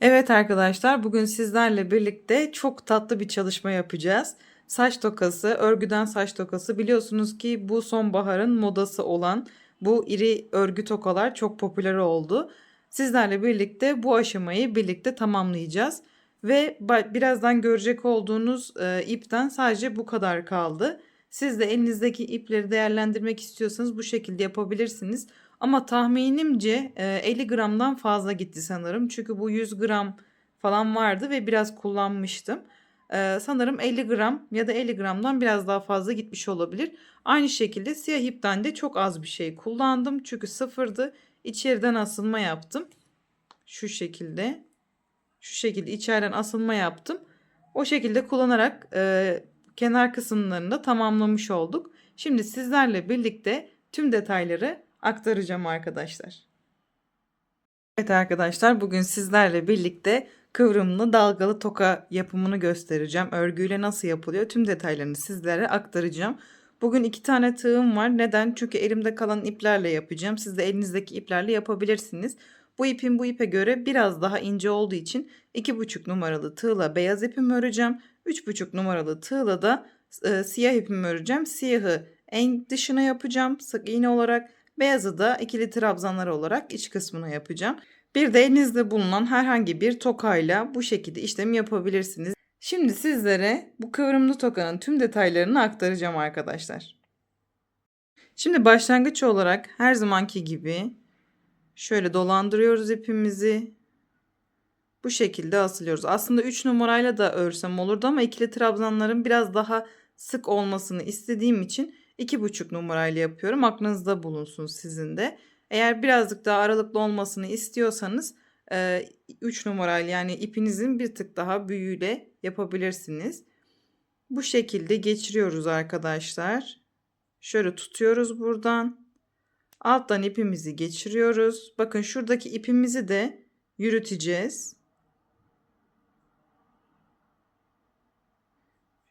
Evet arkadaşlar bugün sizlerle birlikte çok tatlı bir çalışma yapacağız. Saç tokası, örgüden saç tokası biliyorsunuz ki bu sonbaharın modası olan bu iri örgü tokalar çok popüler oldu. Sizlerle birlikte bu aşamayı birlikte tamamlayacağız. Ve birazdan görecek olduğunuz e, ipten sadece bu kadar kaldı. Siz de elinizdeki ipleri değerlendirmek istiyorsanız bu şekilde yapabilirsiniz. Ama tahminimce e, 50 gramdan fazla gitti sanırım. Çünkü bu 100 gram falan vardı ve biraz kullanmıştım. E, sanırım 50 gram ya da 50 gramdan biraz daha fazla gitmiş olabilir. Aynı şekilde siyah ipten de çok az bir şey kullandım. Çünkü sıfırdı. İçeriden asılma yaptım. Şu şekilde. Şu şekilde içeriden asılma yaptım. O şekilde kullanarak e, kenar kısımlarını da tamamlamış olduk. Şimdi sizlerle birlikte tüm detayları aktaracağım arkadaşlar. Evet arkadaşlar bugün sizlerle birlikte kıvrımlı dalgalı toka yapımını göstereceğim. Örgüyle nasıl yapılıyor tüm detaylarını sizlere aktaracağım. Bugün iki tane tığım var. Neden? Çünkü elimde kalan iplerle yapacağım. Siz de elinizdeki iplerle yapabilirsiniz. Bu ipin bu ipe göre biraz daha ince olduğu için 2,5 numaralı tığla beyaz ipimi öreceğim. 3,5 numaralı tığla da e, siyah ipimi öreceğim. Siyahı en dışına yapacağım sık iğne olarak. Beyazı da ikili trabzanlar olarak iç kısmına yapacağım. Bir de elinizde bulunan herhangi bir tokayla bu şekilde işlem yapabilirsiniz. Şimdi sizlere bu kıvrımlı tokanın tüm detaylarını aktaracağım arkadaşlar. Şimdi başlangıç olarak her zamanki gibi şöyle dolandırıyoruz ipimizi. Bu şekilde asılıyoruz. Aslında 3 numarayla da örsem olurdu ama ikili trabzanların biraz daha sık olmasını istediğim için 2,5 numarayla yapıyorum. Aklınızda bulunsun sizin de. Eğer birazcık daha aralıklı olmasını istiyorsanız 3 numarayla yani ipinizin bir tık daha büyüğüyle yapabilirsiniz. Bu şekilde geçiriyoruz arkadaşlar. Şöyle tutuyoruz buradan. Alttan ipimizi geçiriyoruz. Bakın şuradaki ipimizi de yürüteceğiz.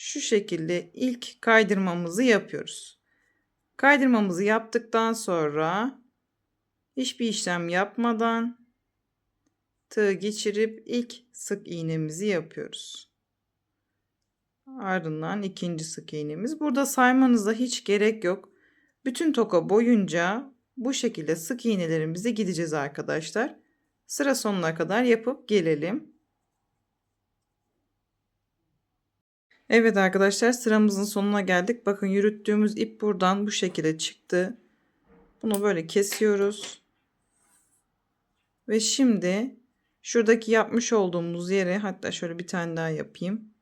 Şu şekilde ilk kaydırmamızı yapıyoruz. Kaydırmamızı yaptıktan sonra hiçbir işlem yapmadan tığ geçirip ilk sık iğnemizi yapıyoruz. Ardından ikinci sık iğnemiz. Burada saymanıza hiç gerek yok. Bütün toka boyunca bu şekilde sık iğnelerimize gideceğiz arkadaşlar. Sıra sonuna kadar yapıp gelelim. Evet arkadaşlar sıramızın sonuna geldik. Bakın yürüttüğümüz ip buradan bu şekilde çıktı. Bunu böyle kesiyoruz. Ve şimdi şuradaki yapmış olduğumuz yere hatta şöyle bir tane daha yapayım.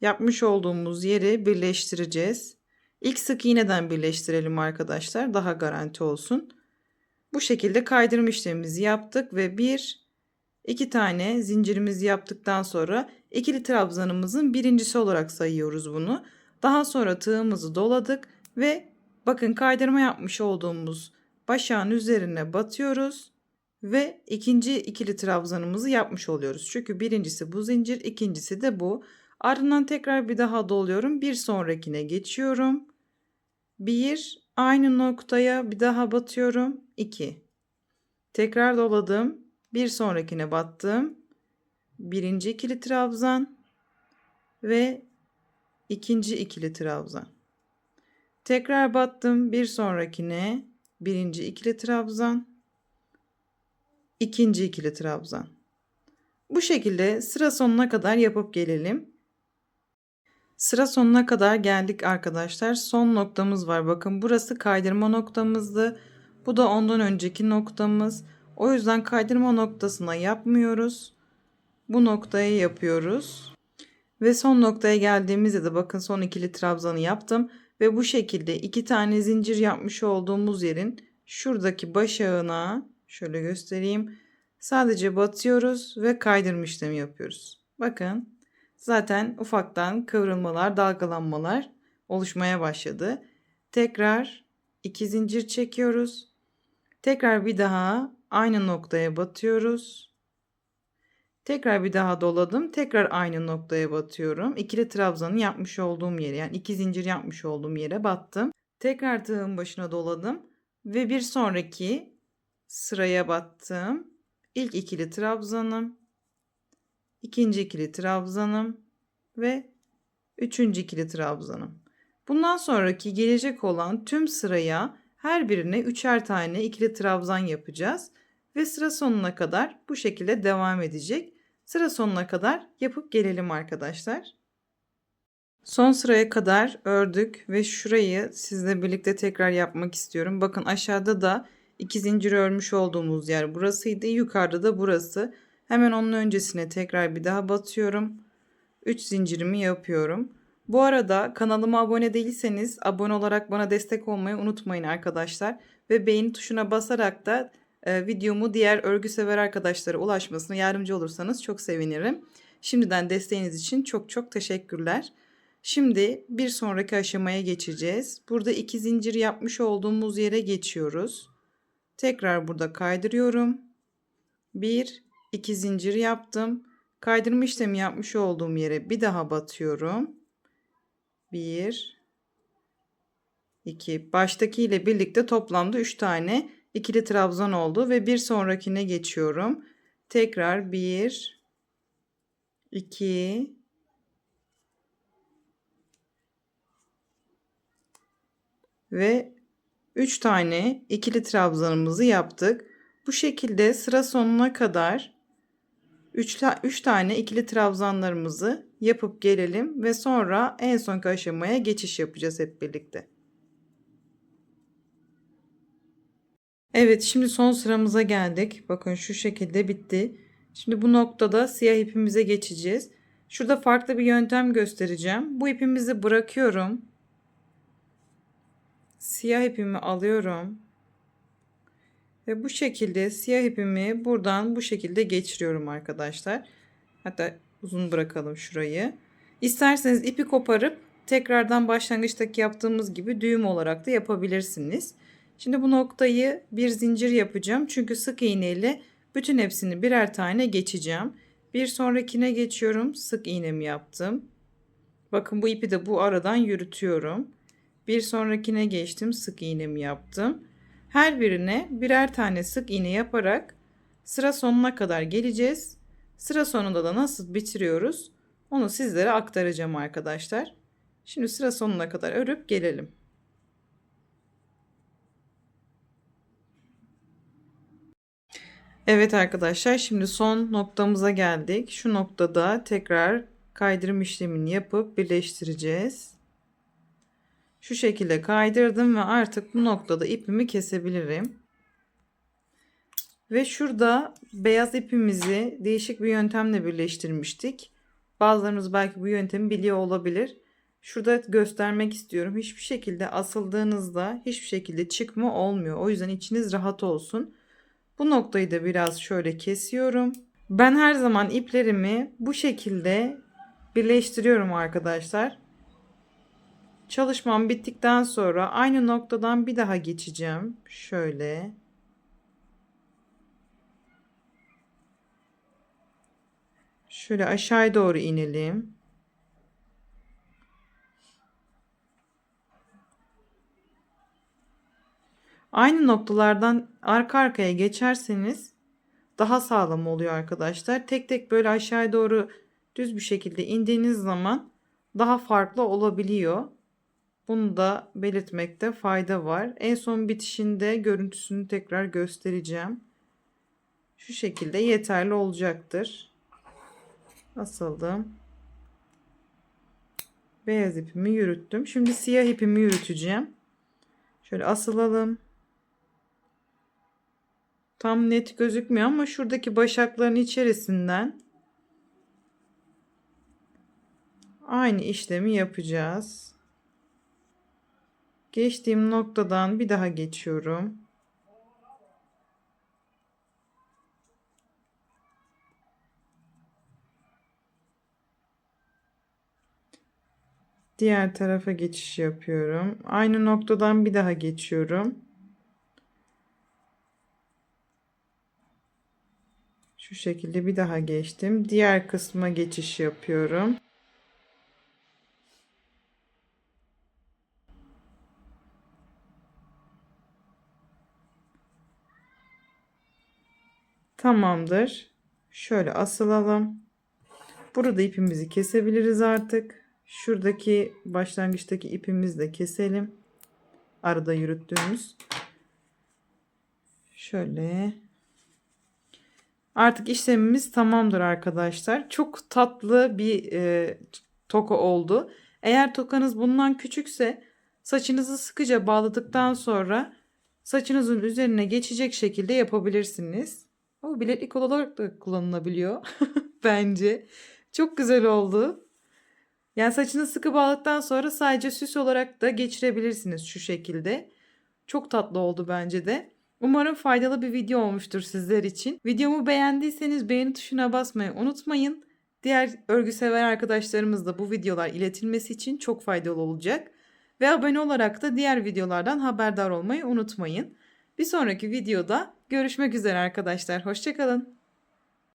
Yapmış olduğumuz yeri birleştireceğiz. İlk sık iğneden birleştirelim arkadaşlar. Daha garanti olsun. Bu şekilde kaydırma işlemimizi yaptık ve bir iki tane zincirimizi yaptıktan sonra ikili trabzanımızın birincisi olarak sayıyoruz bunu. Daha sonra tığımızı doladık ve bakın kaydırma yapmış olduğumuz başağın üzerine batıyoruz ve ikinci ikili trabzanımızı yapmış oluyoruz. Çünkü birincisi bu zincir, ikincisi de bu. Ardından tekrar bir daha doluyorum. Bir sonrakine geçiyorum. Bir, aynı noktaya bir daha batıyorum. 2. Tekrar doladım. Bir sonrakine battım. Birinci ikili trabzan ve ikinci ikili trabzan. Tekrar battım. Bir sonrakine birinci ikili trabzan, ikinci ikili trabzan. Bu şekilde sıra sonuna kadar yapıp gelelim. Sıra sonuna kadar geldik arkadaşlar. Son noktamız var. Bakın burası kaydırma noktamızdı. Bu da ondan önceki noktamız. O yüzden kaydırma noktasına yapmıyoruz. Bu noktayı yapıyoruz. Ve son noktaya geldiğimizde de bakın son ikili trabzanı yaptım. Ve bu şekilde iki tane zincir yapmış olduğumuz yerin şuradaki başağına şöyle göstereyim. Sadece batıyoruz ve kaydırma işlemi yapıyoruz. Bakın zaten ufaktan kıvrılmalar, dalgalanmalar oluşmaya başladı. Tekrar iki zincir çekiyoruz. Tekrar bir daha aynı noktaya batıyoruz. Tekrar bir daha doladım. Tekrar aynı noktaya batıyorum. İkili trabzanı yapmış olduğum yere yani iki zincir yapmış olduğum yere battım. Tekrar tığın başına doladım ve bir sonraki sıraya battım. İlk ikili trabzanım ikinci ikili trabzanım ve üçüncü ikili trabzanım. Bundan sonraki gelecek olan tüm sıraya her birine üçer tane ikili trabzan yapacağız ve sıra sonuna kadar bu şekilde devam edecek. Sıra sonuna kadar yapıp gelelim arkadaşlar. Son sıraya kadar ördük ve şurayı sizle birlikte tekrar yapmak istiyorum. Bakın aşağıda da iki zincir örmüş olduğumuz yer burasıydı. Yukarıda da burası. Hemen onun öncesine tekrar bir daha batıyorum. 3 zincirimi yapıyorum. Bu arada kanalıma abone değilseniz abone olarak bana destek olmayı unutmayın arkadaşlar. Ve beğeni tuşuna basarak da e, videomu diğer örgü sever arkadaşlara ulaşmasına yardımcı olursanız çok sevinirim. Şimdiden desteğiniz için çok çok teşekkürler. Şimdi bir sonraki aşamaya geçeceğiz. Burada iki zincir yapmış olduğumuz yere geçiyoruz. Tekrar burada kaydırıyorum. Bir, iki zincir yaptım. Kaydırma işlemi yapmış olduğum yere bir daha batıyorum. Bir, iki. Baştaki ile birlikte toplamda üç tane ikili trabzan oldu ve bir sonrakine geçiyorum. Tekrar bir, iki, ve 3 tane ikili trabzanımızı yaptık. Bu şekilde sıra sonuna kadar 3, 3 tane ikili trabzanlarımızı yapıp gelelim ve sonra en sonki aşamaya geçiş yapacağız hep birlikte. Evet şimdi son sıramıza geldik. Bakın şu şekilde bitti. Şimdi bu noktada siyah ipimize geçeceğiz. Şurada farklı bir yöntem göstereceğim. Bu ipimizi bırakıyorum. Siyah ipimi alıyorum. Ve bu şekilde siyah ipimi buradan bu şekilde geçiriyorum arkadaşlar. Hatta uzun bırakalım şurayı. İsterseniz ipi koparıp tekrardan başlangıçtaki yaptığımız gibi düğüm olarak da yapabilirsiniz. Şimdi bu noktayı bir zincir yapacağım. Çünkü sık iğne ile bütün hepsini birer tane geçeceğim. Bir sonrakine geçiyorum. Sık iğnemi yaptım. Bakın bu ipi de bu aradan yürütüyorum. Bir sonrakine geçtim. Sık iğnemi yaptım. Her birine birer tane sık iğne yaparak sıra sonuna kadar geleceğiz. Sıra sonunda da nasıl bitiriyoruz onu sizlere aktaracağım arkadaşlar. Şimdi sıra sonuna kadar örüp gelelim. Evet arkadaşlar şimdi son noktamıza geldik. Şu noktada tekrar kaydırım işlemini yapıp birleştireceğiz. Şu şekilde kaydırdım ve artık bu noktada ipimi kesebilirim. Ve şurada beyaz ipimizi değişik bir yöntemle birleştirmiştik. Bazılarınız belki bu yöntemi biliyor olabilir. Şurada göstermek istiyorum. Hiçbir şekilde asıldığınızda hiçbir şekilde çıkma olmuyor. O yüzden içiniz rahat olsun. Bu noktayı da biraz şöyle kesiyorum. Ben her zaman iplerimi bu şekilde birleştiriyorum arkadaşlar. Çalışmam bittikten sonra aynı noktadan bir daha geçeceğim. Şöyle. Şöyle aşağıya doğru inelim. Aynı noktalardan arka arkaya geçerseniz daha sağlam oluyor arkadaşlar. Tek tek böyle aşağıya doğru düz bir şekilde indiğiniz zaman daha farklı olabiliyor. Bunu da belirtmekte fayda var. En son bitişinde görüntüsünü tekrar göstereceğim. Şu şekilde yeterli olacaktır. Asıldım. Beyaz ipimi yürüttüm. Şimdi siyah ipimi yürüteceğim. Şöyle asılalım. Tam net gözükmüyor ama şuradaki başakların içerisinden aynı işlemi yapacağız. Geçtiğim noktadan bir daha geçiyorum. Diğer tarafa geçiş yapıyorum. Aynı noktadan bir daha geçiyorum. Şu şekilde bir daha geçtim. Diğer kısma geçiş yapıyorum. Tamamdır. Şöyle asılalım. Burada ipimizi kesebiliriz artık. Şuradaki başlangıçtaki ipimizi de keselim. Arada yürüttüğümüz. Şöyle. Artık işlemimiz tamamdır arkadaşlar. Çok tatlı bir e, toka oldu. Eğer tokanız bundan küçükse saçınızı sıkıca bağladıktan sonra saçınızın üzerine geçecek şekilde yapabilirsiniz. O bileklik olarak da kullanılabiliyor bence. Çok güzel oldu. Yani saçını sıkı bağladıktan sonra sadece süs olarak da geçirebilirsiniz şu şekilde. Çok tatlı oldu bence de. Umarım faydalı bir video olmuştur sizler için. Videomu beğendiyseniz beğeni tuşuna basmayı unutmayın. Diğer örgü sever arkadaşlarımız da bu videolar iletilmesi için çok faydalı olacak. Ve abone olarak da diğer videolardan haberdar olmayı unutmayın. Bir sonraki videoda görüşmek üzere arkadaşlar. Hoşçakalın.